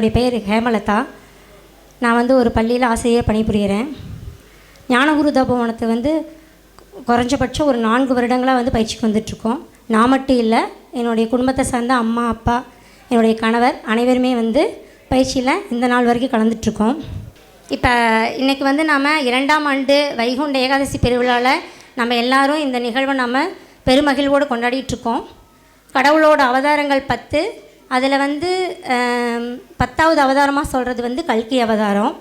என்னுடைய பெயர் ஹேமலதா. நான் வந்து ஒரு பள்ளியில் ஆசிரியர் பணிபுரிகிறேன் ஞானகுரு தபோவனத்தை வந்து குறைஞ்சபட்சம் ஒரு நான்கு வருடங்களாக வந்து பயிற்சிக்கு வந்துட்ருக்கோம் நான் மட்டும் இல்லை என்னுடைய குடும்பத்தை சார்ந்த அம்மா அப்பா என்னுடைய கணவர் அனைவருமே வந்து பயிற்சியில் இந்த நாள் வரைக்கும் கலந்துட்ருக்கோம் இப்போ இன்றைக்கி வந்து நாம் இரண்டாம் ஆண்டு வைகுண்ட ஏகாதசி பெருவிழாவில் நம்ம எல்லாரும் இந்த நிகழ்வை நம்ம பெருமகிழ்வோடு கொண்டாடிட்டுருக்கோம். கடவுளோட அவதாரங்கள் பத்து அதில் வந்து பத்தாவது அவதாரமாக சொல்கிறது வந்து கல்கி அவதாரம்.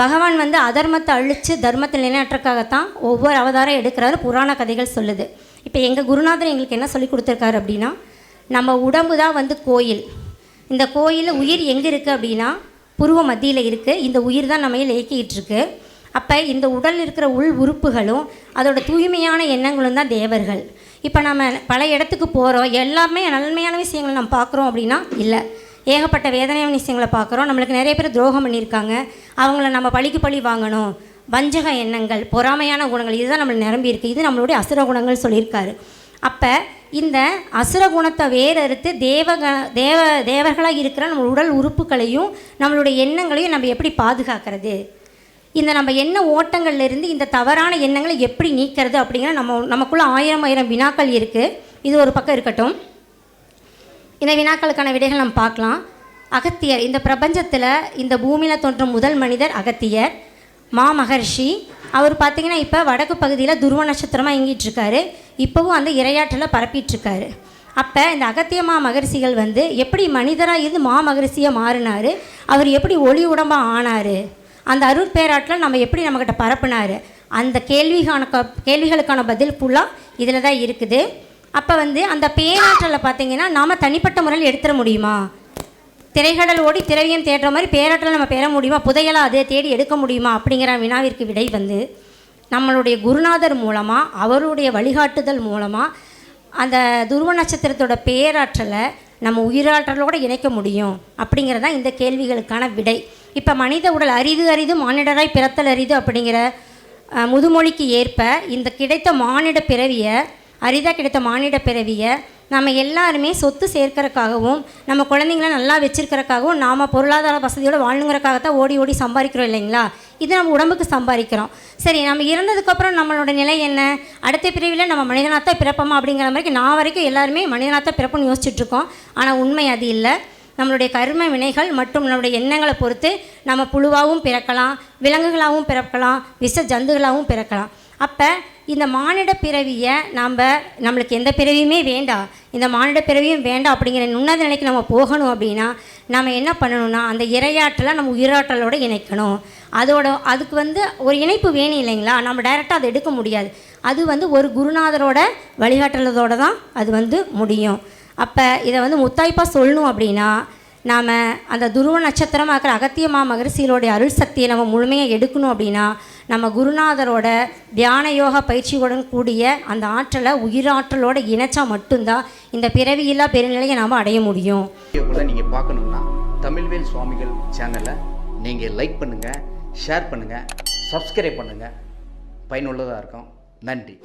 பகவான் வந்து அதர்மத்தை அழித்து தர்மத்தை நிலைநாட்டுறதுக்காகத்தான் ஒவ்வொரு அவதாரம் எடுக்கிறாரு புராண கதைகள் சொல்லுது. இப்போ எங்கள் குருநாதர் எங்களுக்கு என்ன சொல்லி கொடுத்துருக்காரு அப்படின்னா நம்ம உடம்பு தான் வந்து கோயில். இந்த கோயிலில் உயிர் எங்கே இருக்குது அப்படின்னா புருவ மத்தியில் இருக்குது இந்த உயிர் தான் நம்ம இயக்கிக்கிட்டு இருக்குது அப்போ இந்த உடல் இருக்கிற உள் உறுப்புகளும் அதோட தூய்மையான எண்ணங்களும் தான் தேவர்கள். இப்போ நம்ம பல இடத்துக்கு போகிறோம் எல்லாமே நன்மையான விஷயங்களை நம்ம பார்க்குறோம் அப்படின்னா இல்லை. ஏகப்பட்ட வேதனையான விஷயங்களை பார்க்குறோம். நம்மளுக்கு நிறைய பேர் துரோகம் பண்ணியிருக்காங்க. அவங்கள நம்ம பழிக்கு பழி வாங்கணும். வஞ்சக எண்ணங்கள் பொறாமையான குணங்கள் இதுதான் நம்மளை நிரம்பி இருக்குது இது நம்மளுடைய அசுர குணங்கள் சொல்லியிருக்காரு. அப்போ இந்த அசுர குணத்தை வேறறுத்து தேவக தேவ தேவர்களாக இருக்கிற நம்ம உடல் உறுப்புகளையும் நம்மளுடைய எண்ணங்களையும் நம்ம எப்படி பாதுகாக்கிறது? இந்த நம்ம எண்ண ஓட்டங்கள்ல இருந்து இந்த தவறான எண்ணங்களை எப்படி நீக்கிறது அப்படிங்கிற நம்ம நமக்குள்ள ஆயிரம் ஆயிரம் வினாக்கள் இருக்குது இது ஒரு பக்கம் இருக்கட்டும். இந்த வினாக்களுக்கான விடைகள் நம்ம பார்க்கலாம். அகத்தியர் இந்த பிரபஞ்சத்தில் இந்த பூமியில் தோன்றும் முதல் மனிதர் அகத்தியர் மா மகர்ஷி. அவர் பார்த்தீங்கன்னா இப்போ வடக்கு பகுதியில் துருவ நட்சத்திரமாக இயங்கிட்டு இருக்காரு. இப்போவும் அந்த இரையாற்றில் பரப்பிட்டுருக்காரு அப்போ இந்த அகத்திய மா மகரிஷிகள் வந்து எப்படி மனிதராக இருந்து மா மகரிஷியாக மாறினார்? அவர் எப்படி ஒளி உடம்பாக ஆனார்? அந்த அருட்பேராட்டில் நம்ம எப்படி நம்மக்கிட்ட பரப்புனார்? அந்த கேள்விக்கான க கேள்விகளுக்கான பதில் ஃபுல்லாக இதில் தான் இருக்குது. அப்போ வந்து அந்த பேராற்றலை பார்த்தீங்கன்னா நாம் தனிப்பட்ட முறையில் எடுத்துட முடியுமா? திரைகடல் ஓடி திரையும் தேடுற மாதிரி பேராற்றலை நம்ம பெற முடியுமா? புதையலாக அதை தேடி எடுக்க முடியுமா? அப்படிங்கிற வினாவிற்கு விடை வந்து நம்மளுடைய குருநாதர் மூலமாக அவருடைய வழிகாட்டுதல் மூலமாக அந்த துருவ நட்சத்திரத்தோட பேராற்றலை நம்ம உயிராற்றலோடு இணைக்க முடியும். அப்படிங்கிறதான் இந்த கேள்விகளுக்கான விடை. இப்போ மனித உடல் அரிது அரிது மானிடராய் பிறத்தல் அரிது அப்படிங்கிற முதுமொழிக்கு ஏற்ப இந்த கிடைத்த மானிட பிறவியை அரிதாக கிடைத்த மானிட பிறவியை நம்ம எல்லாருமே சொத்து சேர்க்கறக்காகவும் நம்ம குழந்தைங்கள நல்லா வச்சுருக்கிறக்காகவும் நாம் பொருளாதார வசதியோடு வாழணுங்கிறக்காகத்தான் ஓடி ஓடி சம்பாதிக்கிறோம் இல்லைங்களா? இது நம்ம உடம்புக்கு சம்பாதிக்கிறோம். சரி நம்ம இறந்ததுக்கப்புறம் நம்மளோட நிலை என்ன? அடுத்த பிரிவில் நம்ம மனிதனாத்தான் பிறப்போமா அப்படிங்கிற மாதிரி நான் வரைக்கும் எல்லாருமே மனிதனாத்தான் பிறப்புன்னு யோசிச்சுட்ருக்கோம் ஆனால் உண்மை அது இல்லை. நம்மளுடைய கர்ம வினைகள் மற்றும் நம்மளுடைய எண்ணங்களை பொறுத்து நம்ம புழுவாகவும் பிறக்கலாம் விலங்குகளாகவும் பிறக்கலாம் விஷ ஜந்துகளாகவும் பிறக்கலாம். அப்போ இந்த மானிட பிறவியை நாம் நம்மளுக்கு எந்த பிறவியுமே வேண்டாம் இந்த மானிட பிறவியும் வேண்டாம் அப்படிங்கிற நுண்ணத நிலைக்கு நம்ம போகணும் அப்படின்னா நம்ம என்ன பண்ணணும்னா அந்த இரையாற்றலை நம்ம உயிராற்றலோட இணைக்கணும். அதோட அதுக்கு வந்து ஒரு இணைப்பு வேணும் இல்லைங்களா? நம்ம டைரெக்டாக அதை எடுக்க முடியாது. அது வந்து ஒரு குருநாதரோட வழிகாட்டுறதோட தான் அது வந்து முடியும். அப்போ இதை வந்து முத்தாய்ப்பாக சொல்லணும் அப்படின்னா நாம் அந்த துருவ நட்சத்திரமாக இருக்கிற அகத்தியமா மகரிஷிகளுடைய அருள் சக்தியை நம்ம முழுமையாக எடுக்கணும் அப்படின்னா நம்ம குருநாதரோட தியான யோகா பயிற்சியுடன் கூடிய அந்த ஆற்றலை உயிராற்றலோட இணைச்சா மட்டும்தான் இந்த பிறவியில்லா பெருநிலையை நாம் அடைய முடியும். நீங்கள் பார்க்கணுன்னா தமிழ்வேல் சுவாமிகள் சேனலை நீங்கள் லைக் பண்ணுங்கள் ஷேர் பண்ணுங்கள் சப்ஸ்கிரைப் பண்ணுங்கள் பயனுள்ளதாக இருக்கும். நன்றி.